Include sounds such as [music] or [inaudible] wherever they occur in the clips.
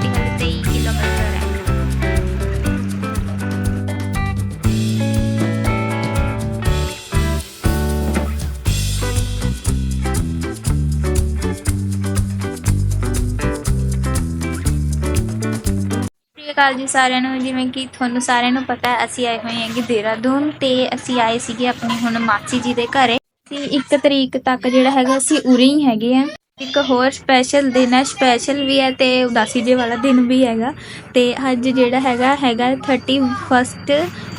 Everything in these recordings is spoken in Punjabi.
ਤੇ ਦਨਾਟੀ ਹਲੇ 23 ਕਿਲੋਮੀਟਰ ਸਤਿ ਸ਼੍ਰੀ ਅਕਾਲ ਜੀ ਸਾਰਿਆਂ ਨੂੰ, ਜਿਵੇਂ ਕਿ ਤੁਹਾਨੂੰ ਸਾਰਿਆਂ ਨੂੰ ਪਤਾ ਅਸੀਂ ਆਏ ਹੋਏ ਹਾਂਗੇ ਦੇਹਰਾਦੂਨ ਤੇ ਅਸੀਂ ਆਏ ਸੀਗੇ ਆਪਣੀ ਹੁਣ ਮਾਸੀ ਜੀ ਦੇ ਘਰੇ। ਤੇ 1 ਤਰੀਕ ਤੱਕ ਜਿਹੜਾ ਹੈਗਾ, ਅਸੀਂ ਉਰੇ ਹੀ ਹੈਗੇ ਆ ਇੱਕ ਹੋਰ ਸਪੈਸ਼ਲ ਦਿਨ ਹੈ ਸਪੈਸ਼ਲ ਵੀ ਹੈ ਤੇ ਉਦਾਸੀ ਜੇ ਵਾਲਾ ਦਿਨ ਵੀ ਹੈਗਾ ਤੇ ਅੱਜ ਜਿਹੜਾ ਹੈਗਾ ਹੈਗਾ 31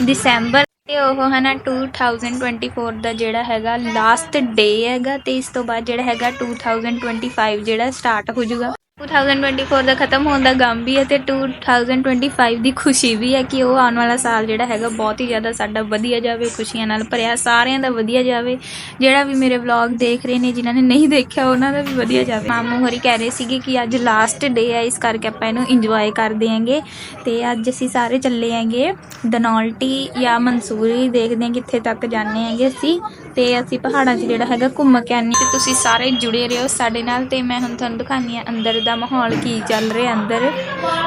ਦਸੰਬਰ ਤੇ ਉਹ ਹੈ ਨਾ 2024 ਦਾ ਜਿਹੜਾ ਹੈਗਾ ਲਾਸਟ ਡੇ ਹੈਗਾ ਤੇ ਇਸ ਤੋਂ ਬਾਅਦ ਜਿਹੜਾ ਹੈਗਾ 2025 ਜਿਹੜਾ ਸਟਾਰਟ ਹੋ ਜਾਊਗਾ। 2024 ਦਾ ਖਤਮ ਹੋਣ ਦਾ ਗਮ ਵੀ ਹੈ ਤੇ 2025 ਦੀ ਖੁਸ਼ੀ ਵੀ ਹੈ ਕਿ ਉਹ ਆਉਣ ਵਾਲਾ ਸਾਲ ਜਿਹੜਾ ਹੈਗਾ ਬਹੁਤ ਹੀ ਜ਼ਿਆਦਾ ਸਾਡਾ ਵਧੀਆ ਜਾਵੇ, ਖੁਸ਼ੀਆਂ ਨਾਲ ਭਰਿਆ, ਸਾਰਿਆਂ ਦਾ ਵਧੀਆ ਜਾਵੇ। ਜਿਹੜਾ ਵੀ ਮੇਰੇ ਵਲੌਗ ਦੇਖ ਰਹੇ ਨੇ, ਜਿਨ੍ਹਾਂ ਨੇ ਨਹੀਂ ਦੇਖਿਆ, ਉਹਨਾਂ ਦਾ ਵੀ ਵਧੀਆ ਜਾਵੇ। ਮਾਮੂ ਹੋਰੀ ਕਹਿ ਰਹੇ ਸੀਗੇ ਕਿ ਅੱਜ ਲਾਸਟ ਡੇ ਹੈ, ਇਸ ਕਰਕੇ ਆਪਾਂ ਇਹਨੂੰ ਇੰਜੋਏ ਕਰਦੇ ਆਂਗੇ ਤੇ ਅੱਜ ਅਸੀਂ ਸਾਰੇ ਚੱਲੇ ਆਂਗੇ ਦਨੌਲਟੀ ਜਾਂ ਮਨਸੂਰੀ, ਦੇਖਦੇ ਹਾਂ ਕਿੱਥੇ ਤੱਕ ਜਾਂਦੇ ਆਂਗੇ ਅਸੀਂ। ਤੇ ਅਸੀਂ ਪਹਾੜਾਂ 'ਚ ਜਿਹੜਾ ਹੈਗਾ ਘੁੰਮ ਕੇ ਆਨੀ ਤੇ ਤੁਸੀਂ ਸਾਰੇ ਜੁੜੇ ਰਹੋ ਸਾਡੇ ਨਾਲ, ਤੇ ਮੈਂ ਹੁਣ ਤੁਹਾਨੂੰ ਦਿਖਾਨੀ ਆ ਅੰਦਰ ਦਾ ਮਾਹੌਲ ਕੀ ਚੱਲ ਰਿਹਾ ਅੰਦਰ।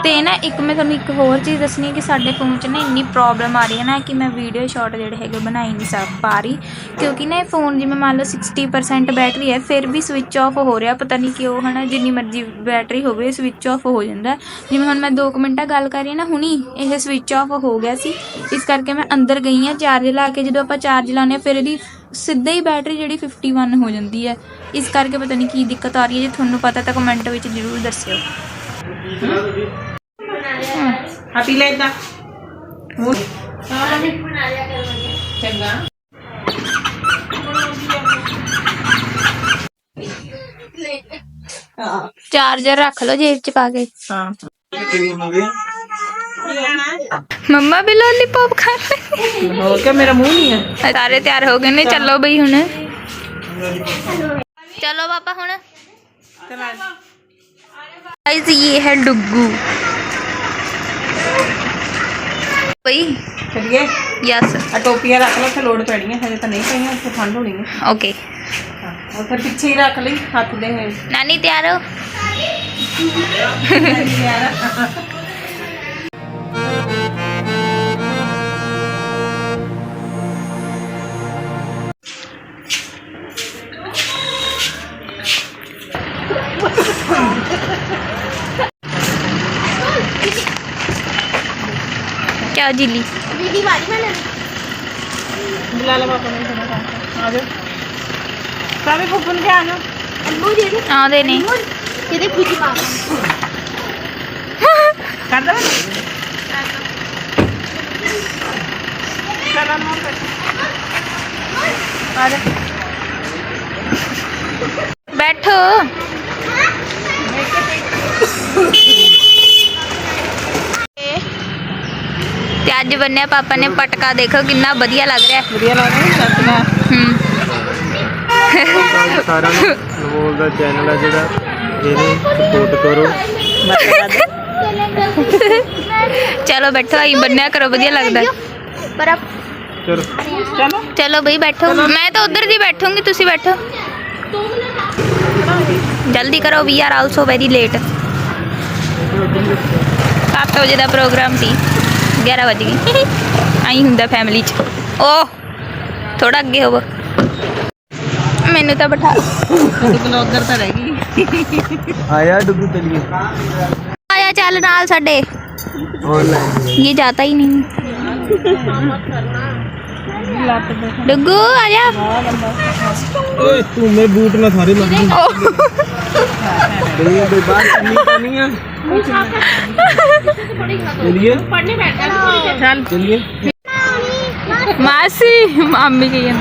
ਤੇ ਨਾ ਇੱਕ ਮੈਂ ਤੁਹਾਨੂੰ ਇੱਕ ਹੋਰ ਚੀਜ਼ ਦੱਸਣੀ ਹੈ ਕਿ ਸਾਡੇ ਫੋਨ 'ਚ ਨਾ ਇੰਨੀ ਪ੍ਰੋਬਲਮ ਆ ਰਹੀ ਹੈ ਨਾ ਕਿ ਮੈਂ ਵੀਡੀਓ ਸ਼ਾਟ ਜਿਹੜੇ ਹੈਗੇ ਬਣਾਈ ਨਹੀਂ ਸਕ ਪਾ ਰਹੀ। ਕਿਉਂਕਿ ਨਾ ਇਹ ਫੋਨ ਜਿਵੇਂ ਮੰਨ ਲਓ 60% ਬੈਟਰੀ ਹੈ, ਫਿਰ ਵੀ ਸਵਿਚ ਆਫ ਹੋ ਰਿਹਾ। ਪਤਾ ਨਹੀਂ ਕਿਉਂ ਹਨਾ, ਜਿੰਨੀ ਮਰਜ਼ੀ ਬੈਟਰੀ ਹੋਵੇ ਸਵਿਚ ਆਫ ਹੋ ਜਾਂਦਾ। ਜਿਵੇਂ ਹੁਣ ਮੈਂ 2 ਮਿੰਟਾਂ ਗੱਲ ਕਰ ਰਹੀ ਹਾਂ ਨਾ ਹੁਣੀ, ਇਹ ਸਵਿਚ ਆਫ ਹੋ ਗਿਆ ਸੀ। ਇਸ ਕਰਕੇ ਮੈਂ ਅੰਦਰ ਗਈ ਆ ਚਾਰਜ ਲਾ ਕੇ ਜਦੋਂ ਆਪਾਂ ਚਾਰਜ ਲਾਉਂਦੇ ਹਾਂ, ਫਿਰ ਇਹਦੀ ਸਿੱਧਾ ਹੀ ਬੈਟਰੀ ਜਿਹੜੀ 51 ਹੋ ਜਾਂਦੀ ਹੈ। ਇਸ ਕਰਕੇ ਪਤਾ ਨਹੀਂ ਕੀ ਦਿੱਕਤ ਆ ਰਹੀ ਹੈ। ਜੇ ਤੁਹਾਨੂੰ ਪਤਾ ਤਾਂ ਕਮੈਂਟ ਵਿੱਚ ਜ਼ਰੂਰ ਦੱਸਿਓ। ਆ ਪੀ ਲੈ ਇਦਾਂ। ਹੋਰ ਚੰਗਾ। ਹਾਂ ਚਾਰਜਰ ਰੱਖ ਲਓ ਜੇਬ 'ਚ ਪਾ ਕੇ। ਹਾਂ। ਮੰਮਾ मम्मा भी लॉलीपॉप खा रहे क्या मेरा मुँह नहीं है। सारे तैयार हो गए नहीं चलो भाई हूँ चलो पापा हूँ गाइस ये है डुगू भाई चलिए। यस टोपियाँ रख लो लोड पैनी है हजे तो नहीं पई है ठंड होनी है। ओके हाँ, और फिर पीछे ही रख ली हाथ दे। नानी तैयार हो? [laughs] नानी तैयार क्या जिली दीदी बारी में बुला लो पापा ने खाना खा आ जाओ सारे फूफन के आना अम्मू दीदी हां देने दीदी फूफी पापा कर दो ਬੈਠੋ ਤੇ ਅੱਜ ਬੰਨਿਆ ਪਾਪਾ ਨੇ ਪਟਕਾ ਦੇਖੋ ਕਿੰਨਾ ਵਧੀਆ ਲੱਗ ਰਿਹਾ ਵਧੀਆ ਲੱਗਦਾ ਨਹੀਂ ਸੱਚਣਾ ਹੂੰ ਸਾਰਿਆਂ ਨੂੰ ਅਨਮੋਲ ਦਾ ਚੈਨਲ ਹੈ ਜਿਹੜਾ ਇਹਨੂੰ ਸਪੋਰਟ ਕਰੋ ਚਲੋ ਬੈਠੋ ਆਈ ਬੰਨਿਆ ਕਰੋ ਵਧੀਆ ਲੱਗਦਾ ਚਲੋ। ਚਲੋ। ਚਲੋ ਬਈ ਬੈਠੋ। ਮੈਂ ਤਾਂ ਉਧਰ ਦੀ ਬੈਠੂੰਗੀ ਤੁਸੀਂ ਬੈਠੋ। ਜਲਦੀ ਕਰੋ we are also very late. 7 ਵਜੇ ਦਾ ਪ੍ਰੋਗਰਾਮ ਸੀ। 11 ਵਜ ਗਏ। ਆਈ ਹੁੰਦਾ ਫੈਮਿਲੀ ਚ। ਓ ਥੋੜਾ ਅੱਗੇ ਹੋਵੋ। ਮੈਨੂੰ ਤਾਂ ਬਿਠਾ ਬਲੌਗਰ ਤਾਂ ਰਹਿ ਗਈ। ਆਇਆ ਡੁੱਗੂ ਚਲੀਏ ਆਇਆ ਚੱਲ ਨਾਲ ਸਾਡੇ। ਇਹ ਜਾਤਾ ਹੀ ਨਹੀਂ। ਡੁੱਗੂ ਆ ਜਾ। ਓਏ ਤੂੰ ਮੇਰੇ ਬੂਟ ਨਾ ਸਾਰੇ ਲੱਗ ਗਏ। ਓ। ਬਈ ਬਈ ਬਾਹਰ ਕਰਨੀ ਕਰਨੀ ਆ। ਚਲੀਏ। ਚੱਲ। ਚਲੀਏ। ਮਾਸੀ ਮਾਮੀ ਕਹੀ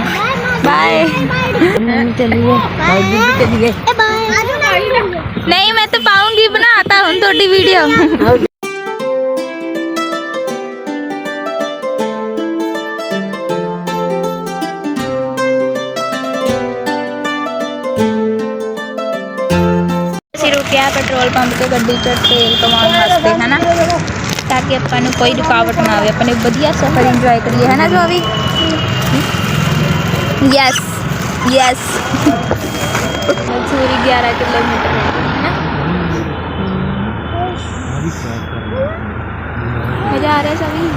ਬਾਏ। ਚਲਿਏ। ਚਲਿਏ। ਨਹੀਂ ਮੈਂ ਤਾਂ ਪਾਉਂਗੀ ਬਣਾਤਾ ਹੁਣ ਤੁਹਾਡੀ ਵੀਡੀਓ ਪੈਟਰੋਲ ਪੰਪ ਤੇ ਗੱਡੀ 'ਚ ਤੇਲ ਪਵਾਉਣ ਵਾਸਤੇ ਹਨਾ? ਤਾਂ ਕਿ ਆਪਾਂ ਨੂੰ ਕੋਈ ਰੁਕਾਵਟ ਨਾ ਆਵੇ। ਆਪਣੇ ਵਧੀਆ ਸਫ਼ਰ ਇੰਜੋਏ ਕਰੀਏ ਹਨਾ ਜੋ ਵੀ ਯੈਸ ਯੈਸ ਮਨਸੂਰੀ 11 ਕਿਲੋਮੀਟਰ ਮਜ਼ਾ ਆ ਰਿਹਾ ਸਭੀ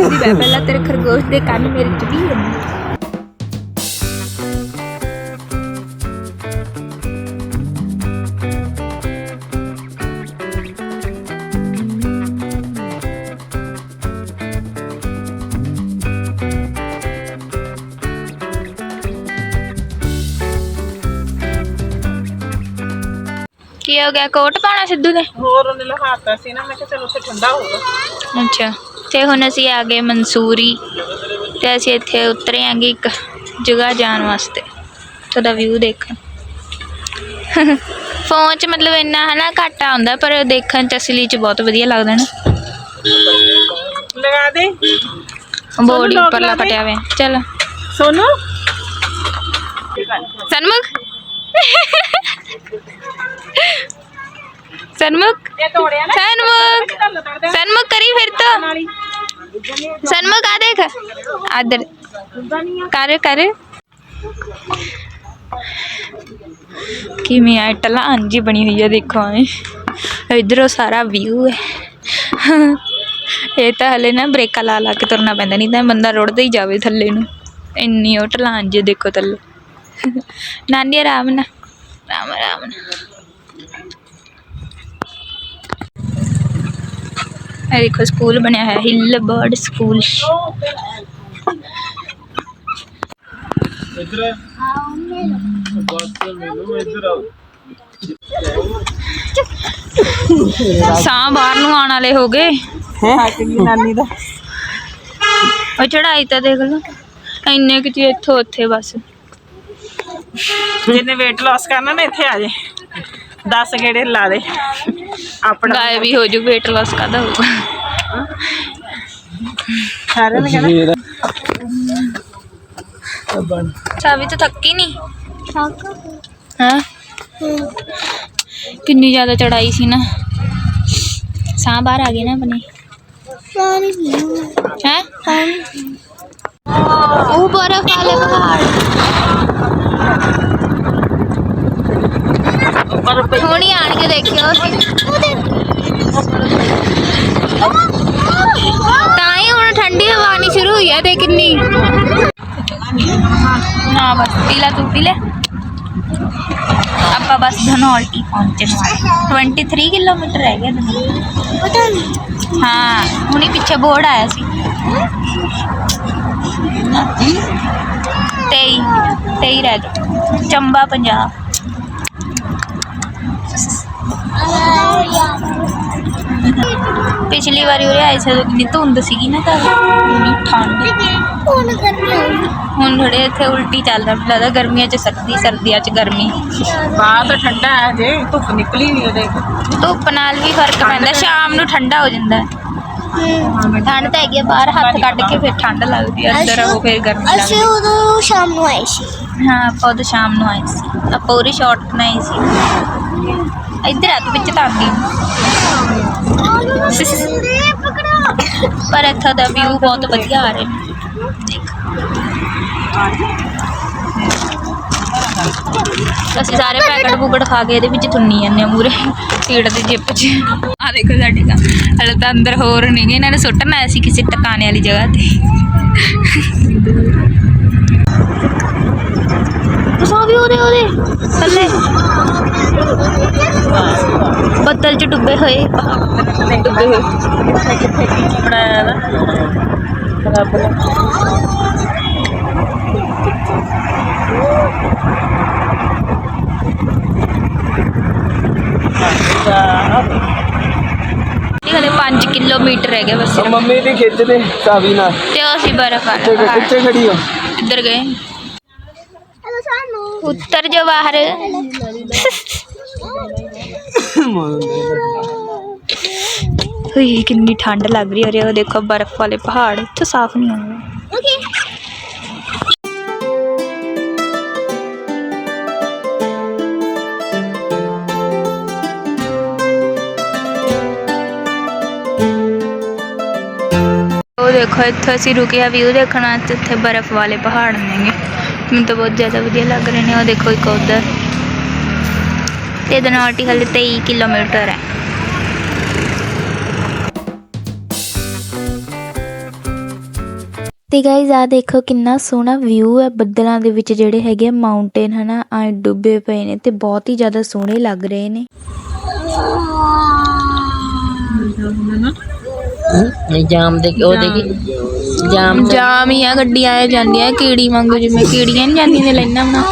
ਦੀ ਮੈਂ ਪਹਿਲਾਂ ਤੇਰੇ ਖਰਗੋਸ਼ ਦੇ ਕੰਨ ਮੇਰੇ ਚ ਵੀ ਹੈ ਹੋ ਗਿਆ ਕੋਟ ਪਾਉਣਾ ਸਿੱਧੂ ਨੇ? ਹੋਰ ਉਹਨੇ ਲਹਾਤਾ ਸੀ ਨਾ ਮੈਂ ਕਿਹਾ ਚਲ ਉੱਥੇ ਠੰਡਾ ਹੋਊਗਾ। ਅੱਛਾ ਤੇ ਹੁਣ ਅਸੀਂ ਆ ਗਏ ਮਨਸੂਰੀ ਤੇ ਅਸੀਂ ਇੱਥੇ ਉਤਰੇ ਆਂਗੇ ਇੱਕ ਜਗ੍ਹਾ ਜਾਣ ਵਾਸਤੇ। ਤੁਹਾਡਾ ਵਿਊ ਦੇਖਣ। ਫੋਨ 'ਚ ਮਤਲਬ ਇੰਨਾ ਹਨਾ ਘੱਟ ਆਉਂਦਾ ਪਰ ਦੇਖਣ 'ਚ ਅਸਲੀ 'ਚ ਬਹੁਤ ਵਧੀਆ ਲੱਗਦਾ ਨਾ। ਲਗਾ ਦੇ। ਬੋਰਡ ਲੋਕ ਉੱਪਰਲਾ ਲਾ ਦੇ। ਪਟਿਆ ਹੋਇਆ। ਚਲ। ਸੋਨੂ? ਸਨਮੁਖ? ਕਰੀ ਫਿਰ ਤੋਂ। ਨਾਲੀ ਸਨਮੁਖ ਆ ਦੇਖ। ਆਦਰ। ਕਰ ਕਰ। ਕਿਵੇਂ ਆ ਢਲਾਨ ਜੀ ਬਣੀ ਹੋਈ ਆ ਦੇਖੋ ਐ। ਇਧਰੋਂ ਸਾਰਾ ਵਿਊ ਹੈ। ਇਹ ਤਾਂ ਹਲੇ ਨਾ ਬ੍ਰੇਕਾਂ ਲਾ ਲਾ ਕੇ ਤੁਰਨਾ ਪੈਂਦਾ ਨਹੀਂ ਤਾਂ ਬੰਦਾ ਰੁੜਦਾ ਹੀ ਜਾਵੇ ਥੱਲੇ ਨੂੰ। ਇੰਨੀ ਉਹ ਢਲਾਨ ਜੀ ਦੇਖੋ ਥੱਲੇ। ਨਾਨੀ ਆਰਾਮ ਨਾਲ। ਆਰਾਮ ਆਰਾਮ ਨਾਲ। ਇਹ ਦੇਖੋ ਸਕੂਲ ਬਣਿਆ ਹੈ ਹਿੱਲ ਬਰਡ ਸਕੂਲ ਇੱਧਰ ਬਸ ਮੈਨੂੰ ਇੱਧਰ ਆਓ ਸਾਹ ਬਾਹਰ ਨੂੰ ਆਉਣ ਵਾਲੇ ਹੋ ਗਏ। ਨਾਨੀ ਦਾ। ਉਹ ਚੜਾਈ ਤਾਂ ਦੇਖ ਲਓ। ਇੰਨੇ ਕਿ ਚੀ ਇੱਥੋਂ ਉੱਥੇ ਬਸ। ਜਿਹਨੇ weight loss ਕਰਨਾ ਨਾ ਇੱਥੇ ਆ ਜੇ। 10 ਗੇੜੇ ਲਾ ਦੇ। ਆਪਣਾ ਗਾਇਬ ਵੀ ਹੋ ਜੂ weight loss ਕਰਦਾ ਹੋਊਗਾ? ਸਾਰਿਆਂ ਨੇ ਕਹਿਣਾ? ਚਾਬੀ ਤਾਂ ਥੱਕੀ ਨਹੀਂ ਹਾਂ? ਕਿੰਨੀ ਜ਼ਿਆਦਾ ਚੜਾਈ ਸੀ ਨਾ। ਸਾਹ ਬਾਹਰ ਆ ਗਏ ਨਾ ਆਪਣੇ। ਹੈ? ਉਹ ਬਰਫ ਵਾਲੇ ਪਹਾੜ। ਹੁਣੀ ਆਣ ਕੇ ਦੇਖਿਓ ਤਾਂ ਹੀ ਹੁਣ ਠੰਡੀ ਹਵਾ ਆਣੀ ਸ਼ੁਰੂ ਹੋਈ ਹੈ ਤੇ ਕਿੰਨੀ ਨਾ ਬਸ ਪੀ ਲੈ ਤੂੰ ਪੀ ਲੈ ਆਪਾਂ ਬਸ ਧਨੌਲਟੀ ਪਹੁੰਚਣ ਵਾਲੇ 23 ਕਿਲੋਮੀਟਰ ਰਹਿ ਗਿਆ ਧਨੌਲਟੀ ਹਾਂ ਹੁਣੀ ਪਿੱਛੇ ਬੋਰਡ ਆਇਆ ਸੀ 23 23 ਰਹਿ ਗਏ ਚੰਬਾ ਪੰਜਾਬ ਪਿਛਲੀ ਵਾਰੀ ਉਰੇ ਆਏ ਸੀ ਉਦੋਂ ਕਿੰਨੀ ਧੁੰਦ ਸੀਗੀ ਨਾ ਤਾਂ। ਇੰਨੀ ਠੰਡ। ਹੁਣ ਥੋੜੇ ਇੱਥੇ ਉਲਟੀ ਚੱਲਦਾ ਮੈਨੂੰ ਲੱਗਦਾ ਗਰਮੀਆਂ 'ਚ ਸਰਦੀ ਸਰਦੀਆਂ 'ਚ ਗਰਮੀ। ਬਾਹਰ ਤਾਂ ਠੰਡਾ ਹੈ ਜੇ ਧੁੱਪ ਨਿਕਲੀ ਨਹੀਂ ਉਹਦੇ ਧੁੱਪ ਨਾਲ ਵੀ ਫ਼ਰਕ ਪੈਂਦਾ ਸ਼ਾਮ ਨੂੰ ਠੰਡਾ ਹੋ ਜਾਂਦਾ। ਹੈ। ਠੰਡ ਤਾਂ ਹੈਗੀ ਆ, ਬਾਹਰ ਹੱਥ ਕੱਢ ਕੇ ਫਿਰ ਠੰਡ ਲੱਗਦੀ ਹੈ ਅੰਦਰ ਉਹ ਫਿਰ ਗਰਮੀ ਲੱਗਦੀ ਅਸੀਂ ਉਦੋਂ ਸ਼ਾਮ ਨੂੰ ਆਏ ਸੀ। ਹੈ। ਹਾਂ ਆਪਾਂ ਉਦੋਂ ਸ਼ਾਮ ਨੂੰ ਆਏ ਸੀ। ਆਪਾਂ ਉਰੇ ਸ਼ਾਰਟ ਬਣਾਈ ਸੀ। ਇੱਧਰ ਆ ਤੂੰ ਵਿੱਚ ਤਾਂ ਆਉਂਦੀ ਨੀ। ਪਰ ਇੱਥੋਂ ਦਾ ਵਿਊ ਬਹੁਤ ਵਧੀਆ ਆ ਰਿਹਾ। ਦੇਖ ਅਸੀਂ ਸਾਰੇ ਪੈਕਟ ਪੂਕਟ ਖਾ ਕੇ ਇਹਦੇ ਵਿੱਚ ਤੁੰਨੀ ਜਾਂਦੇ ਆ ਮੂਰੇ ਸੀਟ ਦੀ ਜਿੱਪ 'ਚ। ਆ ਦੇਖੋ ਸਾਡੇ ਤਾਂ ਹਲੇ ਤਾਂ ਅੰਦਰ ਹੋਰ ਨਹੀਂ ਇਹਨਾਂ ਨੇ ਸੁੱਟਣਾ ਆਇਆ ਸੀ ਕਿਸੇ ਟਿਕਾਣੇ ਵਾਲੀ ਜਗ੍ਹਾ ਤੇ। ਸੋ ਵੀ ਉਹਦੇ ਉਹਦੇ ਥੱਲੇ। ਬੱਦਲ 'ਚ ਡੁੱਬੇ ਹੋਏ। ਡੁੱਬੇ ਹੋਏ। ਕਿੱਥੇ ਕੀ ਬਣਾਇਆ ਨਾ ਰੱਬ ਨੇ। ਹਲੇ 5 ਕਿਲੋਮੀਟਰ ਰਹਿ ਗਏ ਬਸ ਮੰਮੀ ਦੀ ਖਿੱਚ ਦੇ ਚਾਬੀ ਨਾਲ। ਤੇ ਅਸੀਂ ਬਰਫ ਆ ਇੱਥੇ ਖੜੀ ਹੋ। ਇੱਧਰ ਗਏ। ਹੈਲੋ ਸਾਨੂੰ ਉੱਤਰ ਜਾ ਬਾਹਰ ਹੋਈ ਕਿੰਨੀ ਠੰਡ ਲੱਗ ਰਹੀ ਹੈ ਉਹ ਦੇਖੋ ਬਰਫ਼ ਵਾਲੇ ਪਹਾੜ ਇੱਥੇ ਸਾਫ਼ ਨਹੀਂ ਹੋਏ ਓਕੇ ਉਹ ਦੇਖੋ ਇੱਥੇ ਅਸੀਂ ਰੁਕੇ ਆ ਵਿਊ ਦੇਖਣਾ ਤੇ ਇੱਥੇ ਬਰਫ਼ ਵਾਲੇ ਪਹਾੜ ਨੇਗੇ ਮੈਨੂੰ ਤਾਂ ਬਹੁਤ ਜ਼ਿਆਦਾ ਵਧੀਆ ਲੱਗ ਰਹੇ ਨੇ ਉਹ ਦੇਖੋ ਇੱਕ ਉਧਰ। ਤੇ ਦਨਾਟੀ ਹਲੇ 23 ਕਿਲੋਮੀਟਰ ਹੈ। ਤੇ ਗਾਇਜ਼ ਆ ਦੇਖੋ ਕਿੰਨਾ ਸੋਹਣਾ ਵਿਊ ਹੈ ਬੱਦਲਾਂ ਦੇ ਵਿੱਚ ਜਿਹੜੇ ਹੈਗੇ ਮਾਊਂਟੇਨ ਹਨਾ ਆ ਡੁੱਬੇ ਪਏ ਨੇ ਤੇ ਬਹੁਤ ਹੀ ਜ਼ਿਆਦਾ ਸੋਹਣੇ ਲੱਗ ਰਹੇ ਨੇ। ਨਹੀਂ ਜਾਮ ਦੇ ਉਹ ਦੇਖੀ ਜਾਮ ਜਾਮ ਹੀ ਆ ਗੱਡੀਆਂ ਆ ਜਾਂਦੀਆਂ ਕੀੜੀ ਵਾਂਗੂ ਜਿਵੇਂ ਕੀੜੀਆਂ ਨਹੀਂ ਜਾਂਦੀਆਂ ਨੇ ਲੈਣਾ ਬਣਾ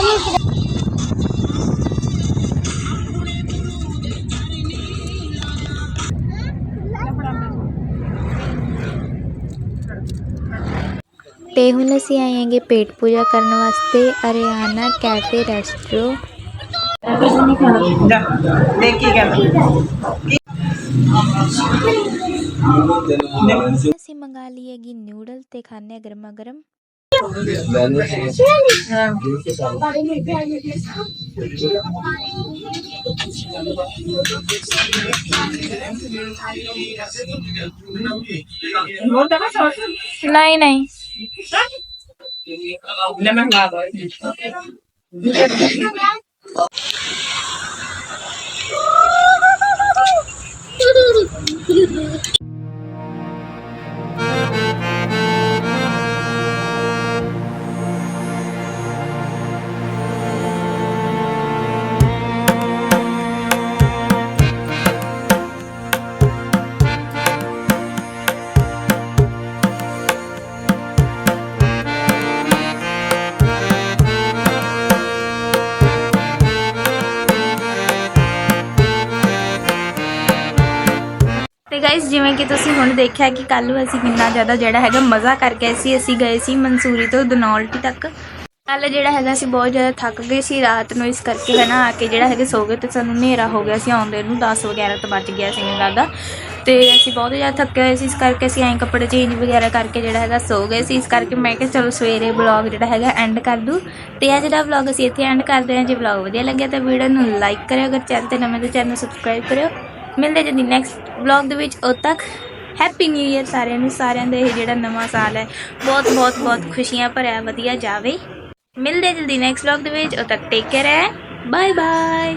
ਤੇ ਹੁਣ ਅਸੀਂ ਆਏ ਹਾਂਗੇ ਪੇਟ ਪੂਜਾ ਕਰਨ ਵਾਸਤੇ ਅਰਿਆਨਾ ਕੈਫੇ ਰੈਸਟੋਰੋ ਜਾ ਦੇਖ ਕੀ ਕਰ ਅਸੀਂ ਮੰਗਾ ਲਈ ਹੈਗੀ ਨਿਊਡਲ ਤੇ ਖਾਣੇ ਗਰਮਾ ਗਰਮ ਹੋਰ ਤਾਂ ハハハハ! ਜਿਵੇਂ ਕਿ ਤੁਸੀਂ ਹੁਣ ਦੇਖਿਆ ਕਿ ਕੱਲ ਨੂੰ ਅਸੀਂ ਕਿੰਨਾ ਜ਼ਿਆਦਾ ਜਿਹੜਾ ਹੈਗਾ ਮਜ਼ਾ ਕਰਕੇ ਸੀ, ਅਸੀਂ ਗਏ ਸੀ ਮਨਸੂਰੀ ਤੋਂ ਦਨੌਲਟੀ ਤੱਕ। ਕੱਲ ਜਿਹੜਾ ਹੈਗਾ ਅਸੀਂ ਬਹੁਤ ਜ਼ਿਆਦਾ ਥੱਕ ਗਏ ਸੀ ਰਾਤ ਨੂੰ, ਇਸ ਕਰਕੇ ਹੈ ਨਾ ਆ ਕੇ ਜਿਹੜਾ ਹੈਗਾ ਸੋ ਗਏ ਤੇ ਸਾਨੂੰ ਹਨੇਰਾ ਹੋ ਗਿਆ ਸੀ, ਆਉਂਦੇ ਨੂੰ 10 ਵਗੈਰਾ ਤੋਂ ਵੱਜ ਗਿਆ ਸੀ ਮੈਨੂੰ ਦਾ। ਤੇ ਅਸੀਂ ਬਹੁਤ ਜ਼ਿਆਦਾ ਥੱਕੇ ਹੋਏ ਸੀ, ਇਸ ਕਰਕੇ ਅਸੀਂ ਐਂ ਕੱਪੜੇ ਚੇਂਜ ਵਗੈਰਾ ਕਰਕੇ ਜਿਹੜਾ ਹੈਗਾ ਸੋ ਗਏ ਸੀ, ਇਸ ਕਰਕੇ ਮੈਂ ਕਿਹਾ ਚਲੋ ਸਵੇਰੇ ਵਲੌਗ ਜਿਹੜਾ ਹੈਗਾ ਐਂਡ ਕਰ ਦੂੰ। ਤੇ ਇਹ ਜਿਹੜਾ ਵਲੌਗ ਅਸੀਂ ਇੱਥੇ ਐਂਡ ਕਰਦੇ ਹਾਂ, ਜੇ ਵਲੌਗ ਵਧੀਆ ਲੱਗਿਆ ਤਾਂ ਵੀਡੀਓ ਨੂੰ ਲਾਈਕ ਕਰਿਓ, ਅਗਰ ਚੈਨਲ ਤੇ ਨਵੇਂ ਤਾਂ ਚੈਨਲ ਨੂੰ ਸਬਸਕ੍ਰਾਈਬ ਕਰਿਓ। ਮਿਲਦੇ ਜਦੀ ਨੈਕਸਟ ਵਲੌਗ ਦੇ ਵਿੱਚ। ਉਦ ਤੱਕ ਹੈਪੀ ਨਿਊ ਇਅਰ ਸਾਰਿਆਂ ਨੂੰ। ਸਾਰਿਆਂ ਦਾ ਇਹ ਜਿਹੜਾ ਨਵਾਂ ਸਾਲ ਹੈ, ਬਹੁਤ ਬਹੁਤ ਬਹੁਤ ਖੁਸ਼ੀਆਂ ਭਰਿਆ ਵਧੀਆ ਜਾਵੇ। ਮਿਲਦੇ ਜਲਦੀ ਨੈਕਸਟ ਵਲੌਗ ਦੇ ਵਿੱਚ। ਉਦ ਤੱਕ ਟੇਕ ਕੇਅਰ ਹੈ। Bye bye